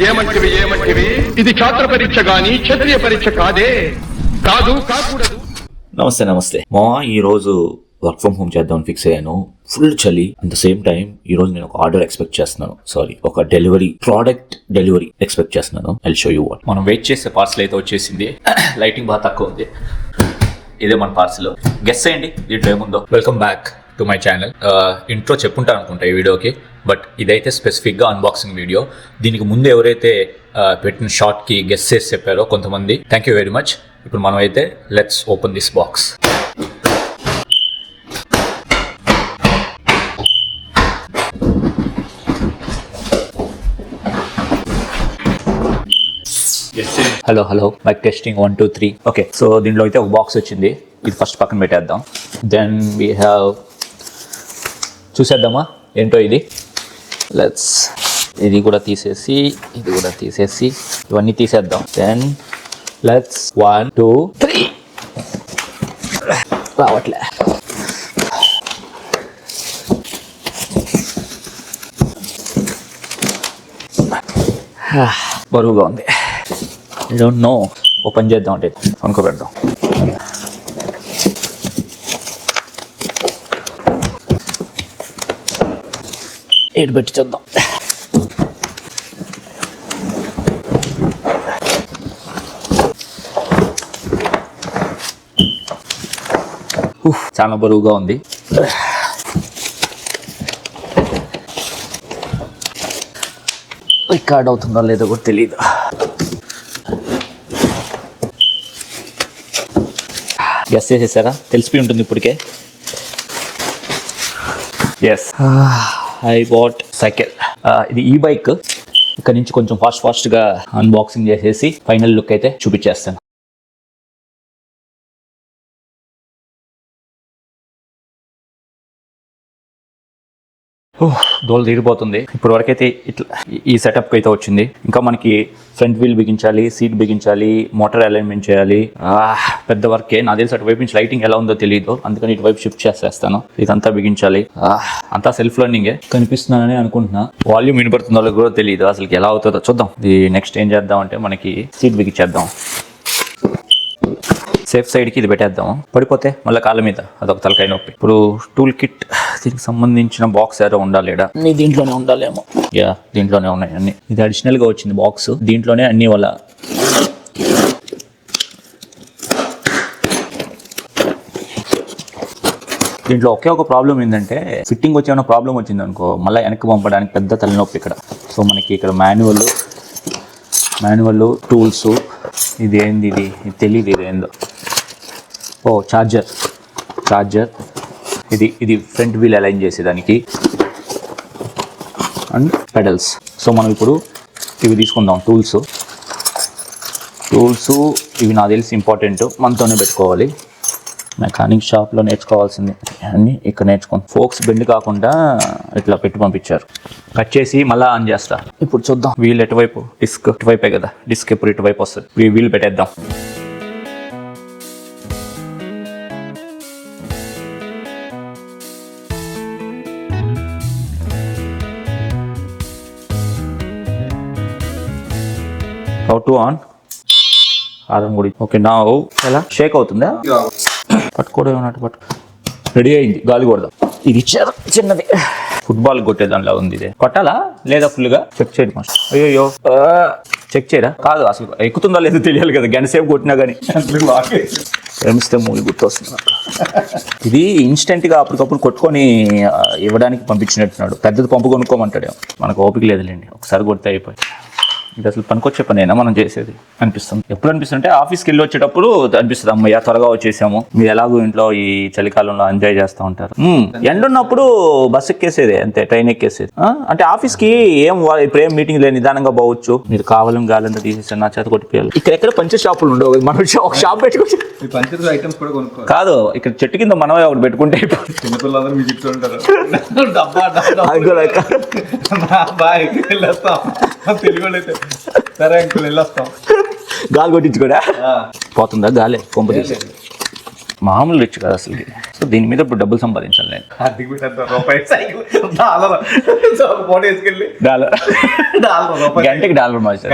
ఏమంటివి ఏమంటివి? ఇది క్షాత్ర పరీక్ష గాని క్షత్రియ పరీక్ష కాదే. కాదు కాకూడదు. నమస్తే నమస్తే. మా ఈ రోజు వర్క్ ఫ్రమ్ హోమ్ చేద్దామని ఫిక్స్ అయ్యాను. ఫుల్ చలి. అట్ ద సేమ్ టైం ఈ రోజు నేను ఒక ఆర్డర్ ఎక్స్పెక్ట్ చేస్తున్నాను. సారీ ఒక డెలివరీ ప్రోడక్ట్ డెలివరీ ఎక్స్పెక్ట్ చేస్తున్నాను. ఐ షో యూ వాట్ మనం వెయిట్ చేసే పార్సల్ అయితే వచ్చేసింది. లైటింగ్ బాగా తక్కువ ఉంది. ఇదే మన పార్సల్ గెస్ చేయండి దీంట్లో ఏముందో. Welcome back to my channel intro uh, చెప్పుంటాను అనుకుంటా ఈ వీడియోకి బట్ ఇదైతే స్పెసిఫిక్గా అన్బాక్సింగ్ వీడియో దీనికి ముందు ఎవరైతే uh, పెట్టిన షార్ట్కి గెస్ చేసి చెప్పారో కొంతమంది థ్యాంక్ యూ వెరీ మచ్ ఇప్పుడు మనం అయితే let's open this box hello hello mic testing one two three okay so దీంట్లో అయితే ఒక బాక్స్ వచ్చింది. ఇది ఫస్ట్ పక్కన పెట్టేద్దాం. దెన్ వీ హ్యావ్ చూసేద్దామా? ఏంటో ఇది? లెట్స్ ఇది కూడా తీసేసి ఇది కూడా తీసేసి ఇవన్నీ తీసేద్దాం. Then let's one two three రావట్లే. బరువుగా ఉంది. ఐ డోంట్ నో ఓపెన్ చేద్దాం అంటే అనుకోబెడదాం ఏడు పెట్టి చూద్దాం. ఉఫ్, చాలా బరువుగా ఉంది. రికార్డ్ అవుతుందో లేదో కూడా తెలియదు గెస్ చేసేసారా? తెలిసిపోయి ఉంటుంది ఇప్పటికే. ఎస్ ఐ బాట్ సైకిల్ ఇది ఈ బైక్ ఇక్కడ నుంచి కొంచెం ఫాస్ట్ ఫాస్ట్గా అన్బాక్సింగ్ చేసేసి ఫైనల్ లుక్ అయితే చూపించేస్తాను. Oh, దోలు తీరిపోతుంది. ఇప్పుడు వరకైతే ఇట్లా ఈ సెటప్ అయితే వచ్చింది. ఇంకా మనకి ఫ్రంట్ వీల్ బిగించాలి సీట్ బిగించాలి మోటార్ అలైన్మెంట్ చేయాలి. Ah, పెద్ద వర్కే నా తెలిసి అటువైపు నుంచి లైటింగ్ ఎలా ఉందో తెలియదు అందుకని ఇటువైపు షిఫ్ట్ చేసేస్తాను. ఇదంతా బిగించాలి. అంతా సెల్ఫ్ లర్నింగే కనిపిస్తున్నానని అనుకుంటున్నా. వాల్యూమ్ వినపడుతుందో కూడా తెలియదు అసలు ఎలా అవుతుందో. చూద్దాం. ఇది నెక్స్ట్ ఏం చేద్దాం అంటే మనకి సీట్ బిగించేద్దాం. సేఫ్ సైడ్కి ఇది పెట్టేద్దాం పడిపోతే? మళ్ళీ కాళ్ళ మీద. అదొక తలకాయ నొప్పి. ఇప్పుడు టూల్ కిట్ దీనికి సంబంధించిన బాక్స్ ఏదో ఉండాలి దీంట్లోనే ఉండాలేమో. యా దీంట్లోనే ఉన్నాయి అన్ని. ఇది అడిషనల్గా వచ్చింది బాక్స్ దీంట్లోనే అన్ని వాళ్ళ దీంట్లో ఒకే ఒక ప్రాబ్లం ఏంటంటే ఫిట్టింగ్ వచ్చే ఏమైనా ప్రాబ్లం వచ్చింది అనుకో మళ్ళీ వెనక్కి పంపడానికి పెద్ద తలనొప్పి ఇక్కడ. సో మనకి ఇక్కడ మాన్యువల్ మాన్యువల్ టూల్స్ ఇది ఏంది ఇది? ఇది తెలియదు ఇది ఏందో. ఓ చార్జర్ చార్జర్ ఇది ఇది ఫ్రంట్ వీల్ అలైన్ చేసేదానికి. అండ్ పెడల్స్ సో మనం ఇప్పుడు ఇవి తీసుకుందాం టూల్స్ టూల్స్ ఇవి నాకు తెలిసి ఇంపార్టెంట్ మనతోనే పెట్టుకోవాలి. మెకానిక్ షాప్లో నేర్చుకోవాల్సింది. అన్నీ ఇక్కడ నేర్చుకోండి ఫోక్స్ బెండ్ కాకుండా ఇట్లా పెట్టి పంపించారు. కట్ చేసి మళ్ళీ ఆన్ చేస్తా. ఇప్పుడు చూద్దాం. వీల్ ఎటువైపు? డిస్క్ ఇటువైపే కదా. డిస్క్ ఎప్పుడు ఇటువైపు వస్తుంది? వీల్ పెట్టేద్దాం. హౌ టు ఆన్ ఆరం గుడి. ఓకే నా ఎలా? షేక్ అవుతుందా? పట్టుకోవడం ఏమన్నట్టు పట్టు. రెడీ అయింది. గాలి కొడదాం. ఇది చిన్నది. ఫుట్బాల్ కొట్టేదానిలా ఉంది ఇది. కొట్టాలా? లేదా ఫుల్గా చెక్ చేయండి మాస్టర్ అయ్యో చెక్ చేయరా కాదు అసలు ఎక్కుతుందా లేదో తెలియాలి కదా. గంట సేపు కొట్టినా కానీ ప్రేమిస్తే మూవీ గుర్తొస్తుంది. ఇది ఇన్స్టెంట్గా అప్పటికప్పుడు కొట్టుకొని ఇవ్వడానికి పంపించినట్టున్నాడు. పెద్దది పంపు కొనుక్కోమంటాడు మనకు ఓపిక లేదులేండి. ఒకసారి కొడితే అయిపోయి. ఇది అసలు పనికొచ్చే పనేనా మనం చేసేది? అనిపిస్తుంది. ఎప్పుడు అనిపిస్తుంది అంటే ఆఫీస్కి వెళ్ళి వచ్చేటప్పుడు అనిపిస్తుంది అమ్మయ్య త్వరగా వచ్చేసాము. మీరు ఎలాగో ఇంట్లో ఈ చలికాలంలో ఎంజాయ్ చేస్తూ ఉంటారు. ఎండ ఉన్నప్పుడు బస్ ఎక్కేసేది అంతే ట్రైన్ ఎక్కేసేది? అంటే ఆఫీస్కి ఏం వా- ఇప్పుడు ఏం మీటింగ్ లేదు నిదానంగా పోవచ్చు. మీరు కావాలని గాలంతా తీసేసి నా చేత కొట్టిపోయాలి ఇక్కడ ఎక్కడ పంచర్ షాపులు ఉండవు. మనం ఒక షాప్ పెట్టుకోవచ్చు ఈ పంచదార ఐటమ్స్ కూడా కొనుక్కోవాలి. కాదు ఇక్కడ చెట్టు కింద మనమే ఒకటి పెట్టుకుంటే. చిన్నపిల్లలందరూ మీకు చెప్తూ ఉంటారు. డబ్బా డబ్బా. బాయ్ అయితే సరే అంకుల్ వెళ్ళొస్తాం గాలి కొట్టించుకోడా? పోతుందా? గాలి కొంప మామూలు రిచ్ కదా అసలు సో దీని మీద ఇప్పుడు డబ్బులు సంపాదించాలి నేను. గంటకి డాలర్ మార్చారు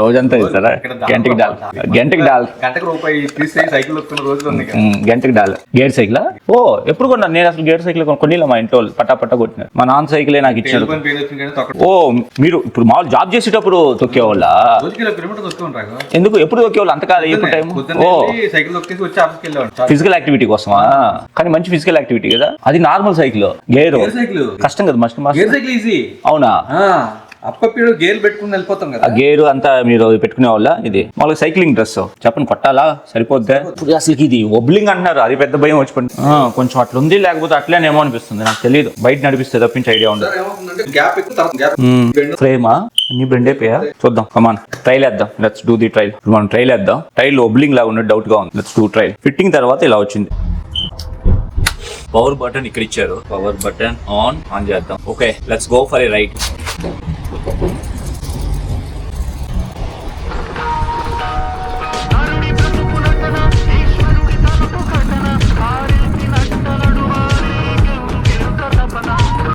రోజంతా ఇస్తారా గంటకి డాలర్. గంటకి డాలర్. గంటకి డాలర్. Gear cycle? ఓ ఎప్పుడు కొన్నాను? నేను అసలు గేర్ సైకిల్ కొనిలా మా ఇంట్లో పట్టా పట్టా కొట్టినారు. మా నాన్న సైకిలే నాకు ఇచ్చారు ఓ మీరు ఇప్పుడు మామూలు జాబ్ చేసేటప్పుడు తొక్కేవాళ్ళ? ఎందుకు? ఎప్పుడు తొక్కేవాళ్ళు? అంత కాదు ఎప్పుడు టైం ఓ. ఫిజికల్ యాక్టివిటీ కోసమా? కానీ మంచి ఫిజికల్ యాక్టివిటీ కదా? అది నార్మల్ సైకిల్ గేర్. సైకిల్ కష్టం కదా మస్ట్ గేర్ సైకిల్ ఈజీ అవునా? అప్పప్పుడు గేర్ పెట్టుకుని వెళ్ళిపోతాం కదా. గేరు అంతా మీరు పెట్టుకునే వాళ్ళ? ఇది మామూలుగా సైక్లింగ్ డ్రెస్ చెప్పండి కొట్టాలా? సరిపోద్దా? ఇప్పుడు అసలు ఇది ఒబ్లింగ్ అంటున్నారు. అది పెద్ద భయం వచ్చి కొంచెం అట్లా ఉంది లేకపోతే అట్లేనేమో అనిపిస్తుంది. నాకు తెలియదు బయట నడిపిస్తే తప్పించి ఐడియా ఉండదు. ఫ్రేమా? అన్ని బెండ్ అయిపోయా? చూద్దాం. కమాన్ ట్రైల్ వేద్దాం. లెట్స్ డూ ది ట్రైల్ ఇప్పుడు మనం ట్రైల్ వేద్దాం. ట్రైల్ ఒబ్లింగ్ లాగా ఉన్నట్టు డౌట్గా ఉంది. లెట్స్ డూ ట్రైల్ ఫిట్టింగ్ తర్వాత ఇలా వచ్చింది. పవర్ బటన్ ఇక్కడ ఇచ్చారు. పవర్ బటన్ ఆన్ ఆన్ చేద్దాం. Okay let's go for a ride